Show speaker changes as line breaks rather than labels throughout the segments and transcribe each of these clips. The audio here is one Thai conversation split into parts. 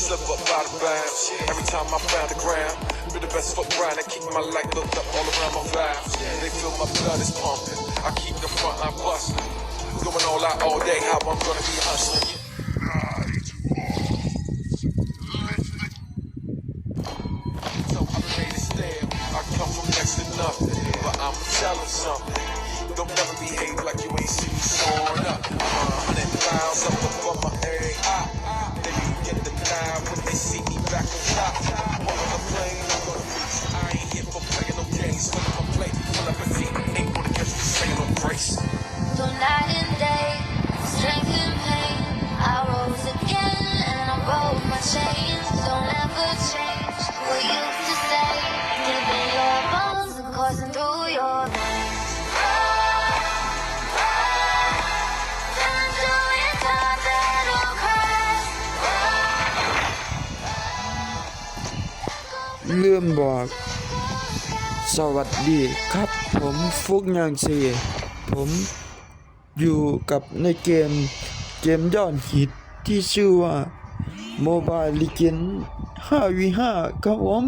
slip up out of bounds. Every time I found the ground, be the best foot grind and keep my light looked up all around my valves. They feel my blood is pumping. I keep the front line busting. Going all out all day, how I'm gonna be hustling. So I made it stale. I come from next to nothing, but I'ma tell 'em something.
สวัสดีครับผมฟุกยังซีผมอยู่กับในเกมเกมยอดฮิตที่ชื่อว่า Mobile Legends 5v5 ครับผม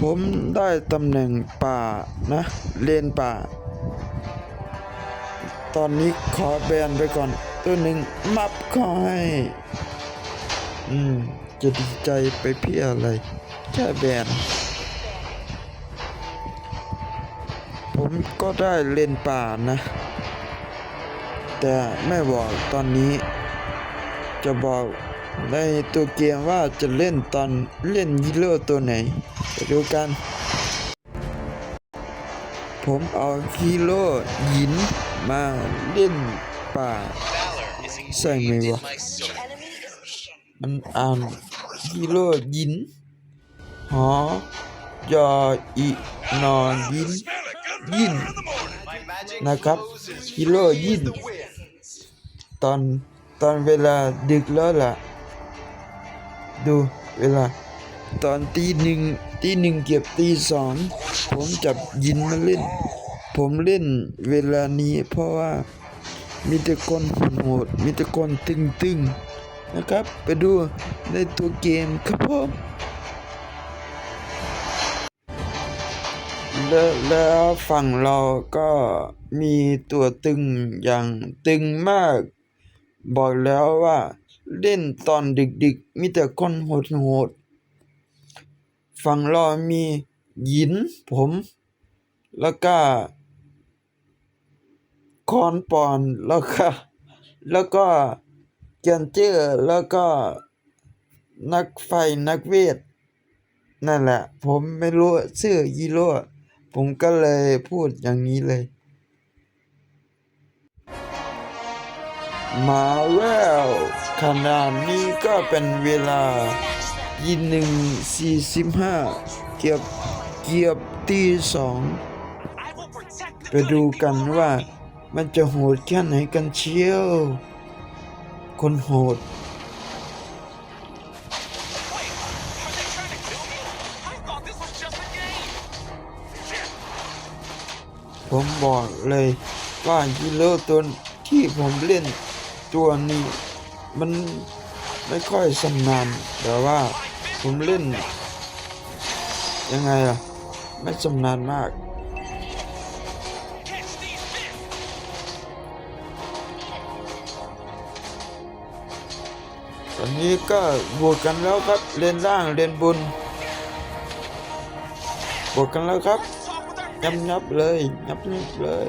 ผมได้ตำแหน่งป่านะ เลนป่า ตอนนี้ขอแบนไปก่อน ตัวหนึ่งมับขอให้อืมจะดีใจไปเพี่ออะไร แค่แบนผมก็ได้เล่นป่านะ แต่ไม่บอกตอนนี้ จะบอกในตัวเกมว่าจะเล่นตอนเล่นฮีโร่ตัวไหนไปดูกัน ผมเอาฮีโร่หินมาเล่นป่าใส่ไหมวะมันอ่านฮีโร่ยิน หอยออีนอยินยินนะครับฮีโร่ยินตอนตอนเวลาดึกแล้วล่ะ ดูเวลา ตอนตีหนึ่งตีหนึ่งเก็บตีสองผมจับยินมาเล่น ผมเล่นเวลานี้เพราะว่ามีแต่คนโหดมีแต่คนตึงๆนะครับ ไปดูในตัวเกมครับผม แล้วแล้วฝั่งเราก็มีตัวตึงอย่างตึงมาก บอกแล้วว่าเล่นตอนดึกๆ มีแต่คนโหดๆฝั่งเรามีหยินผม แล้วก็ คอนปอนแล้วก็แล้วก็เจนเจอร์แล้วก็นักไฟนักเวท นั่นแหละ ผมไม่รู้ชื่อฮีโร่ ผมก็เลยพูดอย่างนี้เลย มาแล้วขนาดนี้ก็เป็นเวลายี่หนึ่งสี่สิบห้าเกือบเกือบตีสองไปดูกันว่ามันจะโหดแค่ไหนกันเชียว คนโหด ผมบอกเลยว่าฮีโร่ตัวที่ผมเล่นตัวนี้ มันไม่ค่อยสำนานแต่ว่าผมเล่น ยังไงล่ะไม่สำนานมากตอนนี้ก็บวกกันแล้วครับ เลนล่างเลนบนบวกกันแล้วครับ ยับยับเลยยับยับเลย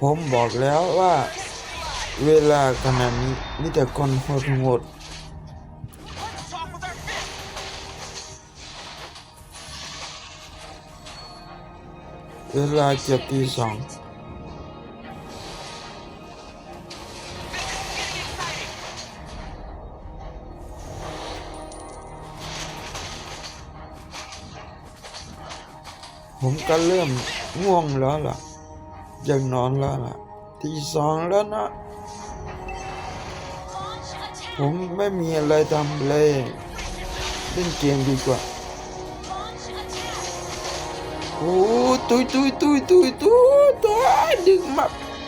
ผมบอกแล้วว่า เวลาขนาดนี้มีแต่คนโหดโหดเวลาเจ็บตีสองผมก็เริ่มง่วงแล้วล่ะยากนอนแล้วล่ะทีสองแล้วนะ ผมไม่มีอะไรทำเลยเล่นเกมดีกว่า โอ้ตุยตุยตุยตุยตุยตุยดึงมา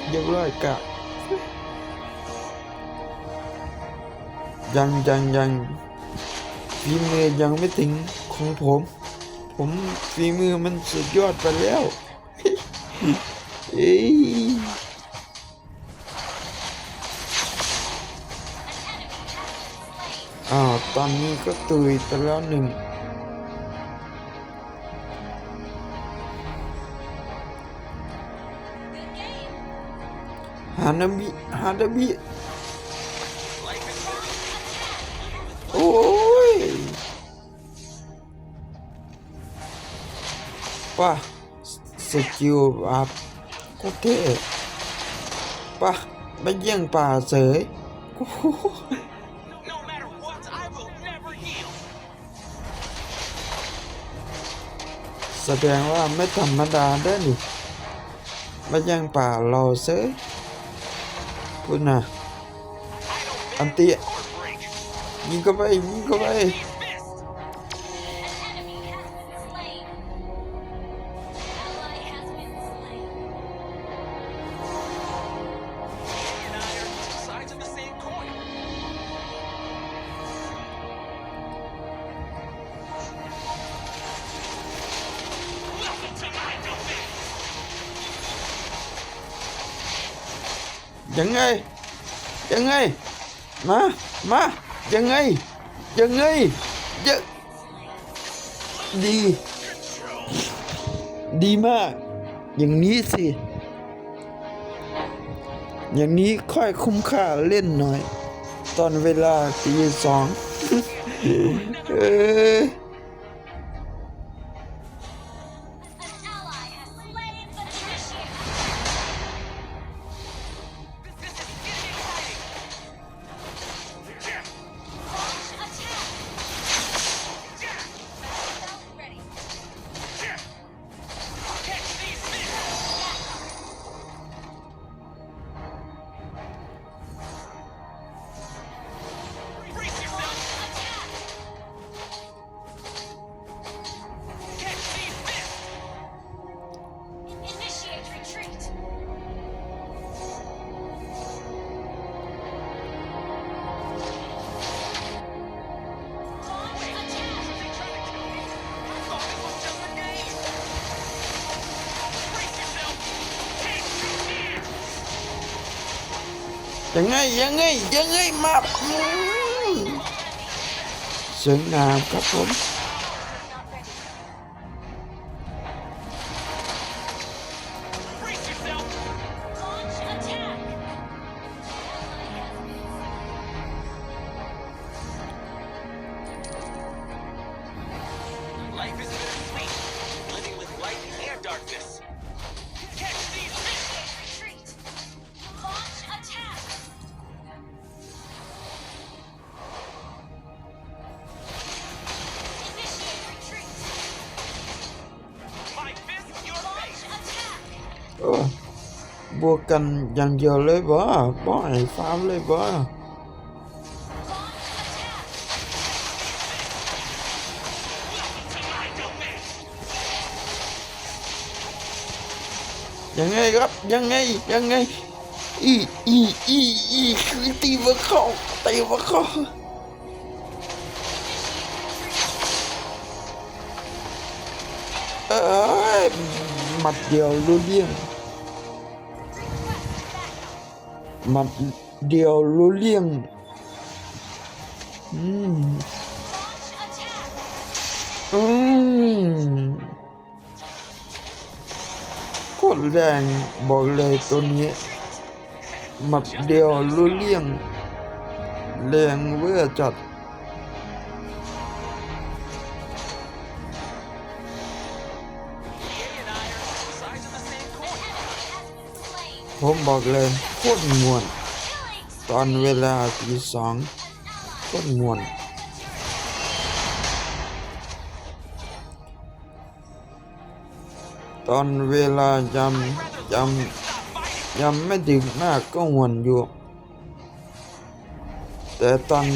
เรียบร้อยกะยังยังยังฝีมือยังไม่ถึงของผม ผมฝีมือมันสุดยอดไปแล้ว เอ้ อ้าวตอนนี้ก็ตุยไปแล้วหนึ่งฮานามิฮานามิโอ้ยป่ะสกิลอัพโคตรเท่ป่ะไม่เยี่ยงป่าเสยโอ้ แสดงว่าไม่ธรรมดาได้อนี่มันยังป่าเราเสยพูดนะอันเตียยิงเข้าไปยิงเข้าไป มามายังไง ยังไงเยอะดี ดีมาก อย่างนี้สิ อย่างนี้ค่อยคุ้มค่าเล่นหน่อย ตอนเวลาตีสองเออ ยังไงยังไงยังไงมาสวยงามครับผม บวกกันอย่างเดียวเลยบ่บ่ให้ฟาร์มเลยบ่ยังไงครับยังไงยังไงอีอีอีอีคือตีมาเข้าตีมาเข้าเอ้ยมัดเดียวรู้เรื่อง มัดเดียวรู้เรื่องอืม อืมโคตรแรงบอกเลยตัวนี้มัดเดียวรู้เรื่องแรงเวอร์จัด ผมบอกเลยโคตรมวน ตอนเวลาตีสองโคตรมวนตอนเวลายำยำยำไม่ดึกมากก็หวนอยู่ แต่ตอน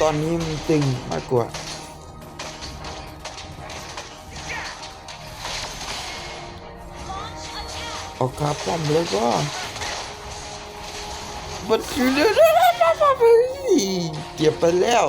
ตอนนี้มันตึงมากกว่าออกคาป้อมแล้วก็ บัดคือเรื่องเก็บไปแล้ว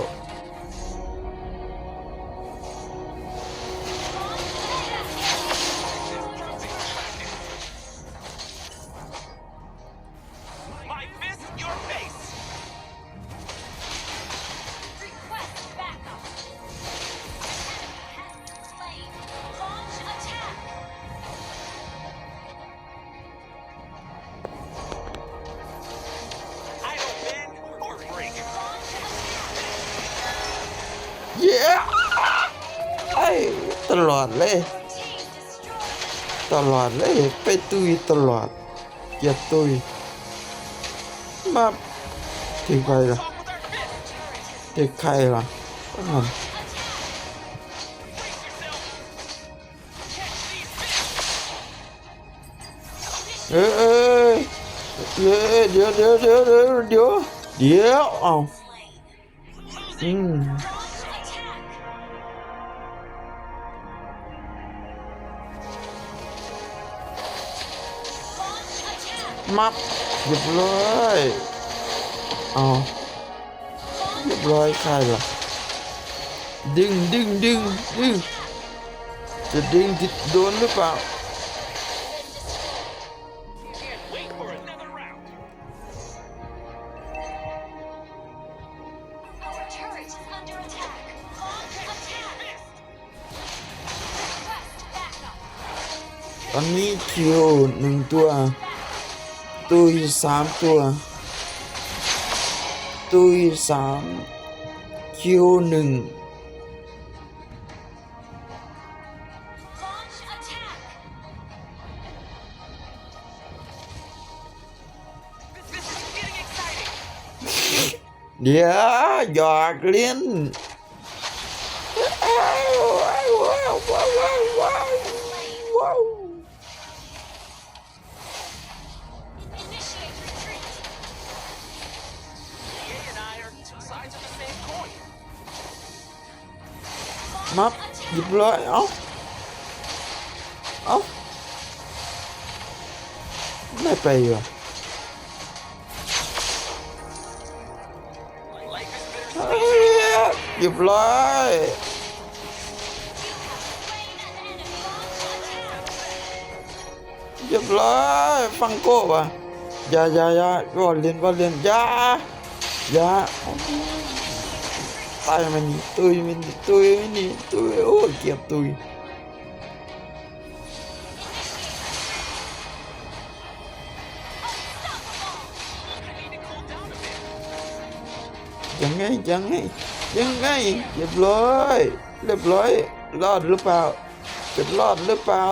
ตลอดเลย ตลอดเลย ไปตุยตลอดเก็บตุยมาถึงใครล่ะ
Talk with our fist!
ถึงใครล่ะเอ้ยเออเดี๋ยวเดี๋ยวเดี๋ยวเดี๋ยวเดี๋ยวเดี๋ยวเอาอืม มับหยุดเลยเอาเรียบร้อยใครล่ะ ดึงดึงดึงดึงจะดึงจิตโดนหรือเปล่าตอนนี้คิวหนึ่งตัว ตุยสามตัว ตุยสามคิวหนึ่ง
Launch attack.
This, this is getting exciting!
เดี๋ยวหยอกเล่นว้าวว้าวว้าวว้าวว้าวว้าว มับหยิบเลยเอาเอาไม่ไปอ
Life is
เฮ้
bittersweet.
ยหยิบเลยหยิบเลยฟังโก้ปะอย่าอย่าอย่าว่าเรียนว่าเรียนอย่าอย่า ตายมันนี่ตุยมันนี่ตุยมันนี่ตุยโอ้ยเก็บตุย
I need to cool down a bit.
ยังไงยังไงยังไงเรียบร้อยเรียบร้อยรอดหรือเปล่าจะรอดหรือเปล่า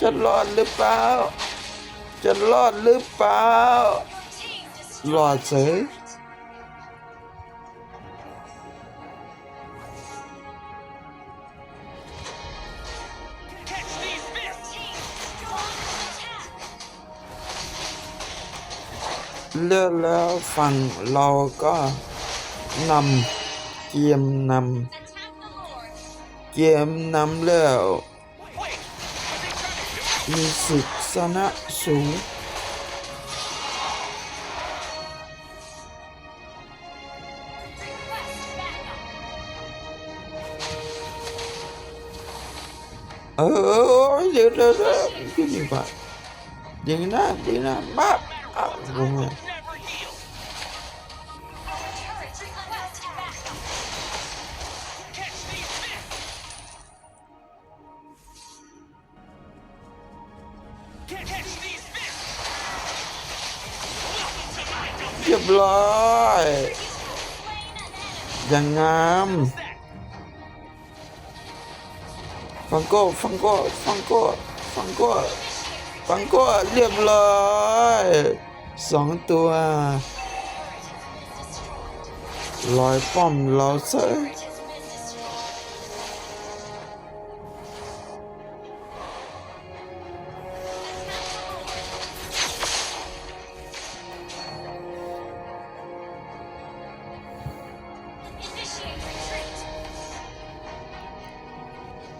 จะรอดหรือเปล่าจะรอดหรือเปล่า
Team
รอดเสย เลือกแล้วฝั่งเราก็นำเกมนำเกมนำแล้วมีสิทธิชนะสูงเออเดี๋ยวเดี๋ยวเดี๋ยวยิงไปยิงนะยิงนะมา อะลงมา
Never heal!
Our turret request backup.
Catch these fists! Catch, catch these fists! Welcome to my
เรียบร้อย
You have slain an enemy.
อย่างงาม
domain! That
ฟังโก้ฟังโก้ฟังโก้ฟังโก้ฟังโก้เรียบร้อย สองตัว ลอยป้อมเราซะ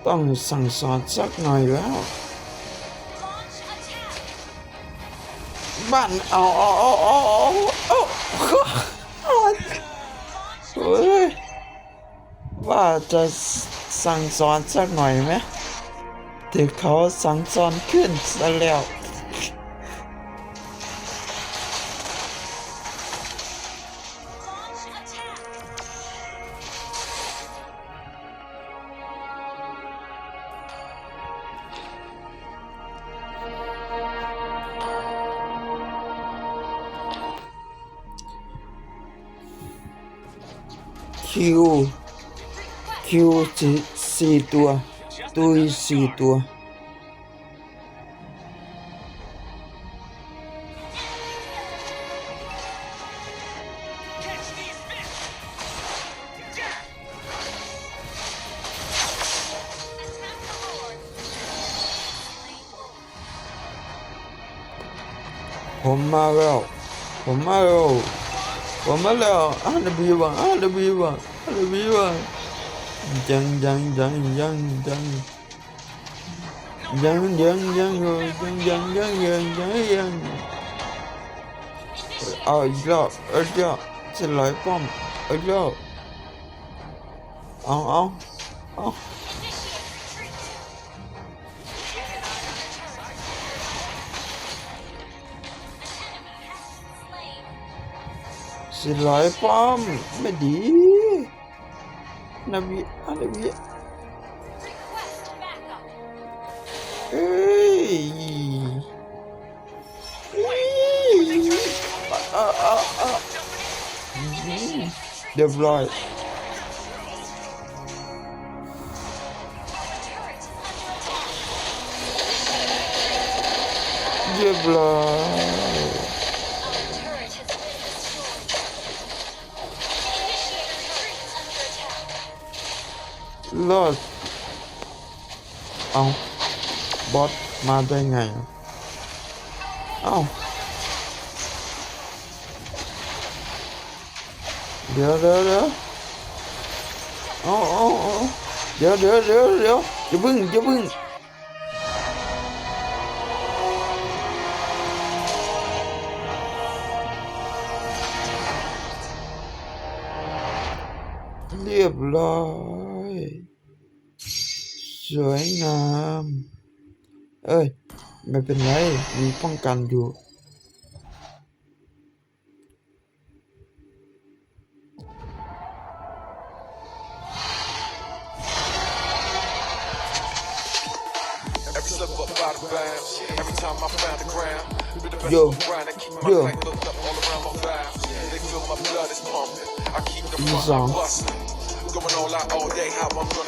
ต้องสั่งสอนสักหน่อยแล้ว บ้านเอาเอาเอาเอาเอาเอาเอาเฮ้ยว่าจะสั่งสอนสักหน่อยไหมถึงเขาสั่งสอนขึ้นซะแล้ว Q C C 多，对 C 多。Tomorrow, tomorrow. Pomelo, Anabiwa, Anabiwa, Anabiwa.
Dang, dang, dang, dang,
dang. Dang, dang, dang, rồi, dang, dang, dang, dang, dang, dang. Ờ, ở ờ, đó, ở đó, xin lỗi con, ở đó. Ông, ông, ông. สิร้อยป้อม ไม่ดีนาวีอานาวีเอ้ยเรียบร้อยเรียบร้อย รอดเอาบอสมาได้ไง เอาเดี๋ยวเดี๋ยวเดี๋ยวเอาเอาเอาเดี๋ยวเดี๋ยวเดี๋ยวเดี๋ยวอย่าพึ่งอย่าพึ่งเรียบร้อย สวยงาม เอ้ย ไม่เป็นไร มีป้องกันอยู่
Every slip up out of bounds. Every time going on out all day. How I'm gonna